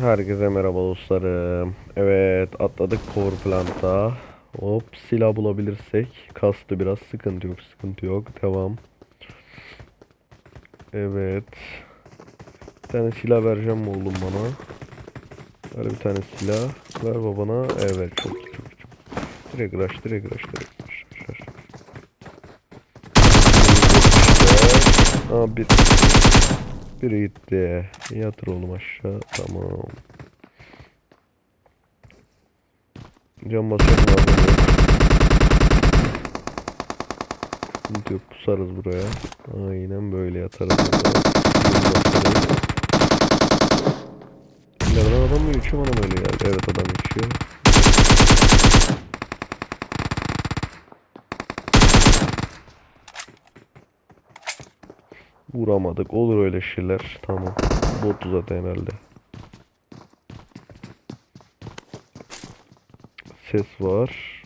Herkese merhaba dostlarım. Evet atladık power plant'a. Hop silah bulabilirsek. Kastı biraz sıkıntı yok sıkıntı yok. Devam. Evet. Bir tane silah vereceğim oğlum bana. Ver bir tane silah. Ver babana. Evet çok çok çok. Direkt rush direkt rush direkt rush. rush, rush. Aa bir. Biri gitti. Yatır oğlum aşağı. Tamam. Cam mı abi? Sıkıntı yok. Pusarız buraya. Aynen böyle yatarız. İleriden adam mı geçiyor bana mı öyle geldi? Evet adam geçiyor. Vuramadık. Olur öyle şeyler. Tamam. Botu zaten herhalde. Ses var.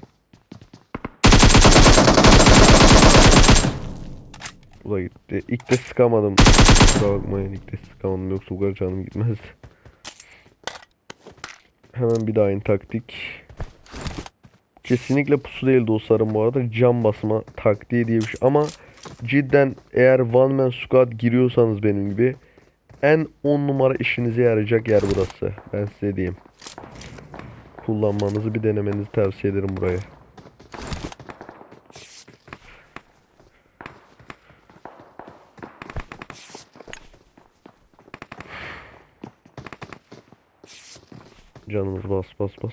Bu da gitti. İlk de sıkamadım. Kusura bakmayın. İlk de sıkamadım. Yoksa bu kadar canım gitmez. Hemen bir daha aynı taktik. Kesinlikle pusu değil dostlarım bu arada. Cam basma taktiği diye bir şey. Ama cidden eğer one man squad giriyorsanız benim gibi en 10 numara işinize yarayacak yer burası. Ben size diyeyim. Kullanmanızı bir denemenizi tavsiye ederim burayı. Canımız bas bas bas bas.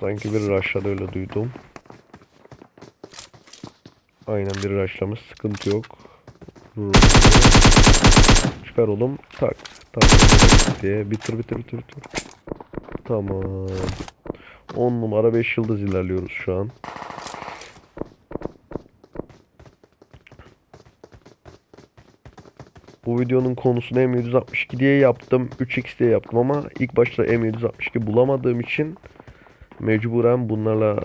Sanki bir aşağıda öyle duydum. Aynen bir rushlamış. Sıkıntı yok. Vururuz. Çıkar oğlum. Tak. Tak. diye. Bitir bitir bitir bitir. Tamam. 10 numara 5 yıldız ilerliyoruz şu an. Bu videonun konusunu M762 diye yaptım. 3x diye yaptım ama ilk başta M762 bulamadığım için mecburen bunlarla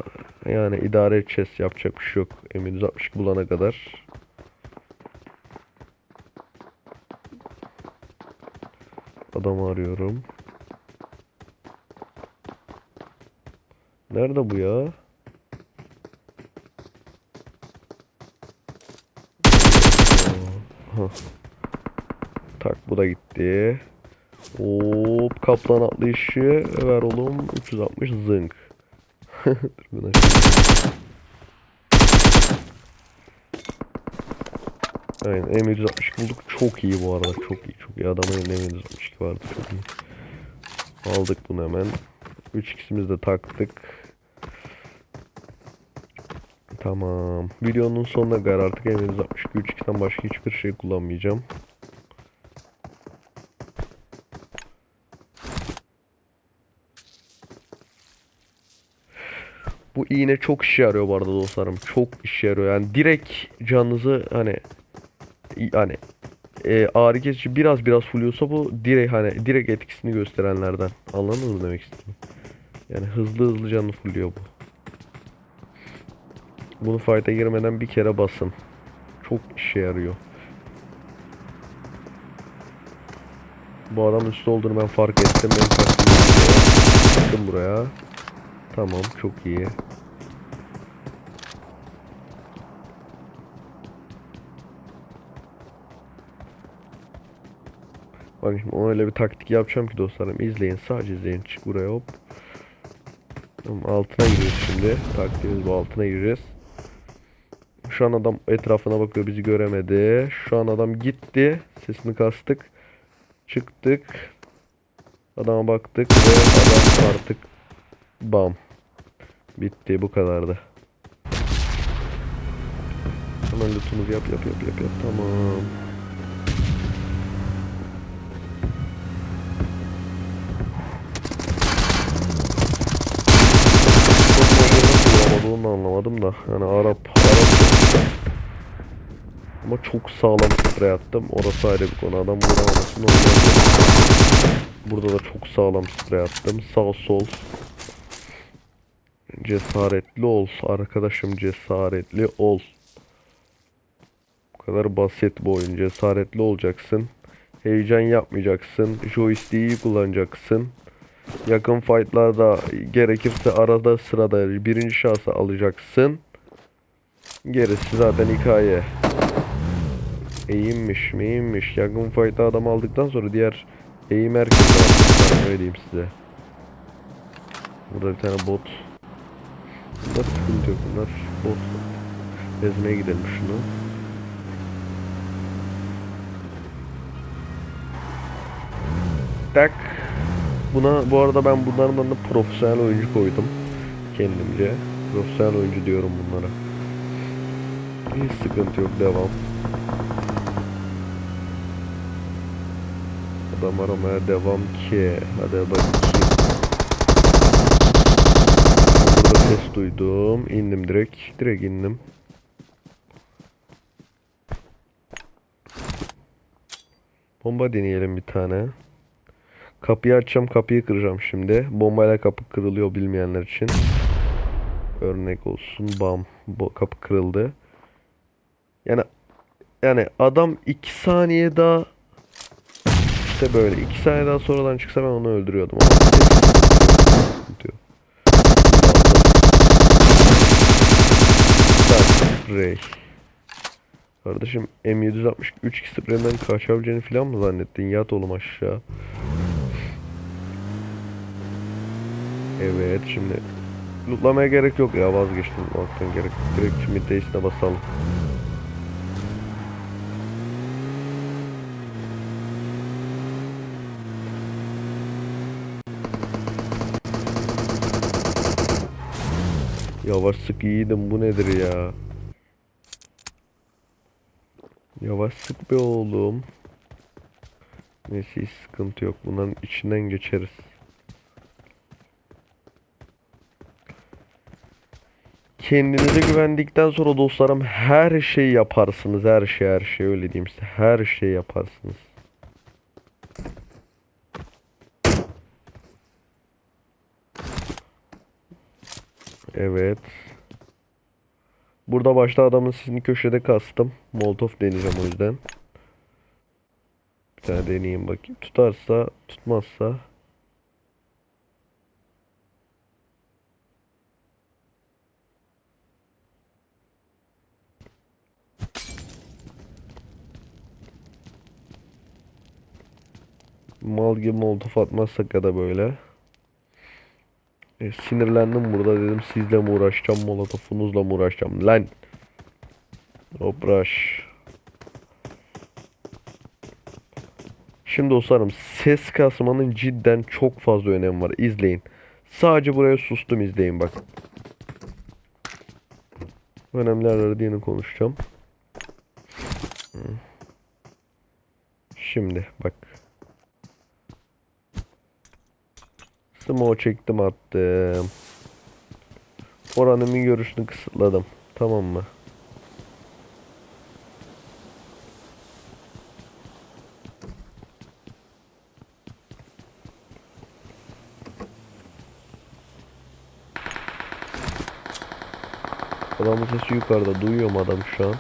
yani idare edeceğiz. Yapacak bir şey yok. M762 bulana kadar. Adamı arıyorum. Nerede bu ya? Tak bu da gitti. Hop kaplan atlayışı ver oğlum 360 zınk. Aynen M162 bulduk çok iyi bu arada çok iyi çok iyi adamın elinde M162 vardı çok iyi. Aldık bunu hemen. 3x'imizi de taktık. Tamam. Videonun sonuna kadar artık M162 3x'ten başka hiçbir şey kullanmayacağım. Bu iğne çok işe yarıyor bu arada dostlarım. Çok işe yarıyor. Yani direkt canınızı hani hani e, ağrı kesici biraz biraz fulluyorsa bu direkt hani direkt etkisini gösterenlerden. Anladınız mı demek istedim? Yani hızlı hızlı canını fulluyor bu. Bunu fight'a girmeden bir kere basın. Çok işe yarıyor. Bu adam üstü olduğunu ben fark ettim. Ben Çıktım buraya. Tamam çok iyi. Bak şimdi ona öyle bir taktik yapacağım ki dostlarım izleyin sadece izleyin çık buraya hop. Tamam, altına giriyoruz şimdi. Taktiğimiz bu altına gireceğiz. Şu an adam etrafına bakıyor bizi göremedi. Şu an adam gitti. Sesini kastık. Çıktık. Adama baktık ve adam artık bam. Bitti bu kadardı. Hemen lootumuzu yap yap yap yap yap tamam. Anlamadım da yani Arap Arap ama çok sağlam sprey attım. Orası ayrı bir konu. Adam vuramamasın Burada da çok sağlam sprey attım. Sağ sol. Cesaretli ol. Arkadaşım cesaretli ol. Bu kadar basit bu oyun. Cesaretli olacaksın. Heyecan yapmayacaksın. Joystick'i iyi kullanacaksın. Yakın fightlarda gerekirse arada sırada birinci şahsı alacaksın. Gerisi zaten hikaye. Eğimmiş meyimmiş. Yakın fight'ta adam aldıktan sonra diğer eğim herkese. Öyle diyeyim size. Burada bir tane bot. Bunda sıkıntı yok. Bunlar bot. Ezmeye gidelim şunu. Tak. Buna bu arada ben bunların adına profesyonel oyuncu koydum. Kendimce. Profesyonel oyuncu diyorum bunlara. Hiç sıkıntı yok. Devam. Adam aramaya devam ki. Hadi bakayım. Burada ses duydum. İndim direkt. Direkt indim. Bomba deneyelim bir tane. Kapıyı açacağım, kapıyı kıracağım şimdi. Bombayla kapı kırılıyor bilmeyenler için. Örnek olsun. Bam. Bu kapı kırıldı. Yani yani adam 2 saniye daha işte böyle 2 saniye daha sonradan çıksa ben onu öldürüyordum ama sıkıntı yok. Tak, Ray. Kardeşim M763 spreyden kaçabileceğini falan mı zannettin? Yat oğlum aşağı. Evet şimdi lootlamaya gerek yok ya vazgeçtim lootlamaktan gerek direkt şimdi middays'ine basalım. Yavaş sık iyiydim bu nedir ya? Yavaş sık be oğlum. Neyse hiç sıkıntı yok bunların içinden geçeriz. Kendinize güvendikten sonra dostlarım her şeyi yaparsınız. Her şey her şey öyle diyeyim size. Her şeyi yaparsınız. Evet. Burada başta adamın sizin köşede kastım. Molotov deneyeceğim o yüzden. Bir tane deneyeyim bakayım. Tutarsa, tutmazsa. Mal gibi molotof atmazsak ya da böyle. E, sinirlendim burada dedim sizle mi uğraşacağım molotofunuzla mı uğraşacağım lan. Rush. Şimdi dostlarım ses kasmanın cidden çok fazla önemi var. İzleyin. Sadece buraya sustum izleyin bak. Önemli yerleri diye konuşacağım. Şimdi bak. Smoke çektim attım. Oranımın görüşünü kısıtladım. Tamam mı? Adamın sesi yukarıda. Duyuyorum adam şu an.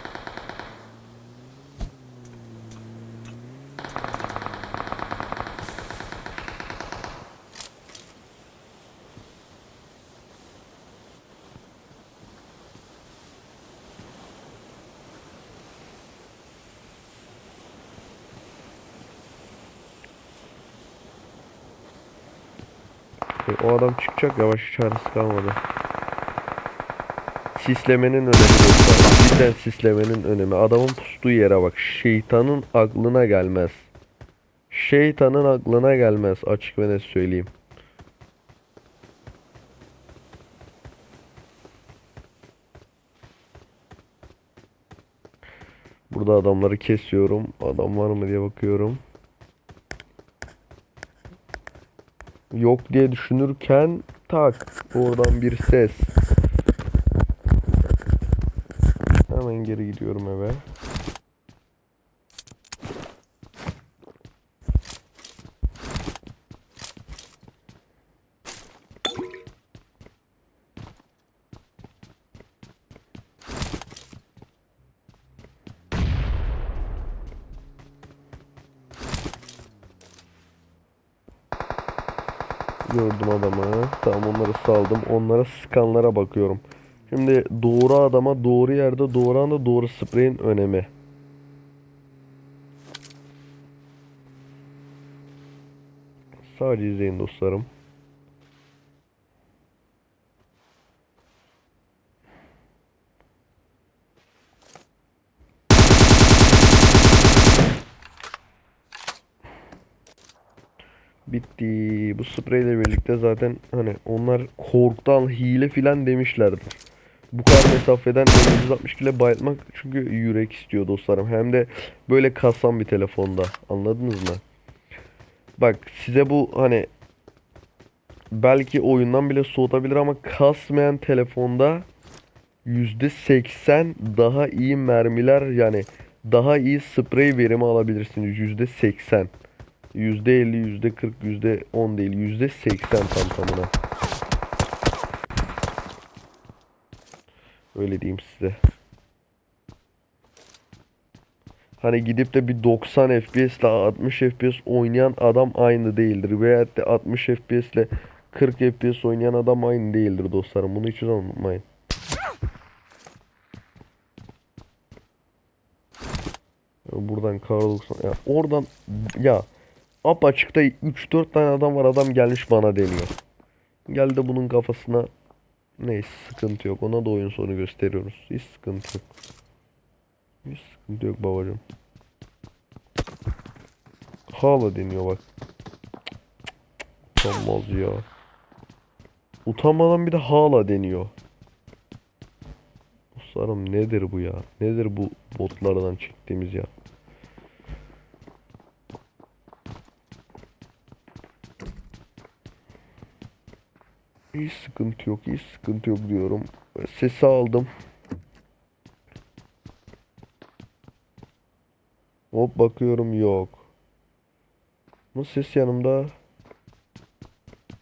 O adam çıkacak yavaş çaresi kalmadı. Sislemenin önemi dostlar. Cidden sislemenin önemi. Adamın pustuğu yere bak. Şeytanın aklına gelmez. Şeytanın aklına gelmez. Açık ve net söyleyeyim. Burada adamları kesiyorum. Adam var mı diye bakıyorum. Yok diye düşünürken tak oradan bir ses. Hemen geri gidiyorum eve. Onları saldım. Onlara skanlara bakıyorum. Şimdi doğru adama doğru yerde doğru anda doğru spreyin önemi. Sadece izleyin dostlarım. Bitti. Bu spreyle birlikte zaten hani onlar korktan hile filan demişlerdir. Bu kadar mesafeden 160 kile bayıltmak çünkü yürek istiyor dostlarım. Hem de böyle kasan bir telefonda. Anladınız mı? Bak size bu hani belki oyundan bile soğutabilir ama kasmayan telefonda %80 daha iyi mermiler yani daha iyi sprey verimi alabilirsiniz. %80. %50, %40, %10 değil. %80 tam tamına. Öyle diyeyim size. Hani gidip de bir 90 FPS ile 60 FPS oynayan adam aynı değildir. Veya de 60 FPS ile 40 FPS oynayan adam aynı değildir dostlarım. Bunu hiç unutmayın. Buradan kar 90 ya oradan ya apaçıkta 3-4 tane adam var adam gelmiş bana deniyor. Gel de bunun kafasına neyse sıkıntı yok. Ona da oyun sonu gösteriyoruz. Hiç sıkıntı yok. Hiç sıkıntı yok babacım. Hala deniyor bak. Utanmaz ya. Utanmadan bir de hala deniyor. Dostlarım nedir bu ya? Nedir bu botlardan çektiğimiz ya? Hiç sıkıntı yok, hiç sıkıntı yok diyorum. Sesi aldım. Hop bakıyorum yok. Bu ses yanımda.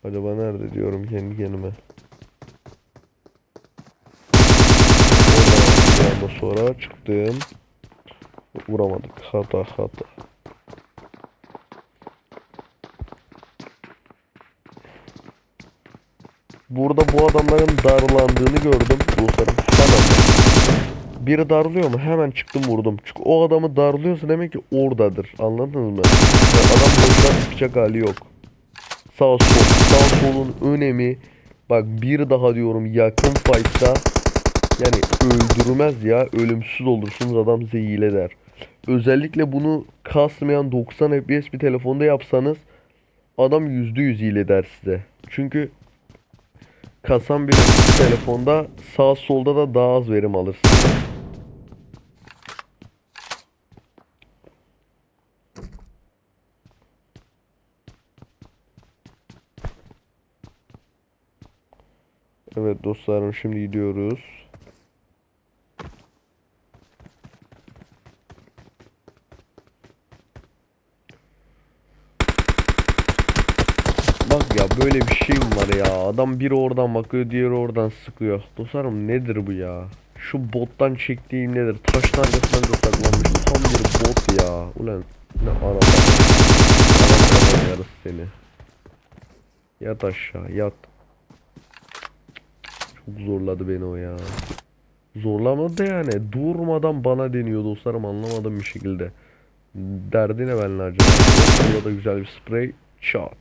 Acaba nerede diyorum kendi kendime. Anda sonra çıktım. Vuramadık. Hata hata. Burada bu adamların darlandığını gördüm. Dostlarım hemen. Biri darlıyor mu? Hemen çıktım vurdum. Çünkü o adamı darlıyorsa demek ki oradadır. Anladınız mı? Yani adam boştan çıkacak hali yok. Sağ sol. Sağ solun önemi. Bak bir daha diyorum yakın fight'ta yani öldürmez ya. Ölümsüz olursunuz adam size hile der. Özellikle bunu kasmayan 90 FPS bir telefonda yapsanız adam %100 hile der size. Çünkü kasan bir telefonda sağ solda da daha az verim alırsın. Evet dostlarım şimdi gidiyoruz. Bak ya böyle bir şey mi var ya? Adam biri oradan bakıyor, diğeri oradan sıkıyor. Dostlarım nedir bu ya? Şu bottan çektiğim nedir? Taşın arkasından da saklanmış. Tam bir bot ya. Ulan ne araba. Araba seni. Yat aşağı yat. Çok zorladı beni o ya. Zorlamadı yani. Durmadan bana deniyor dostlarım anlamadım bir şekilde. Derdi ne benle acaba? Burada da güzel bir sprey. Shot.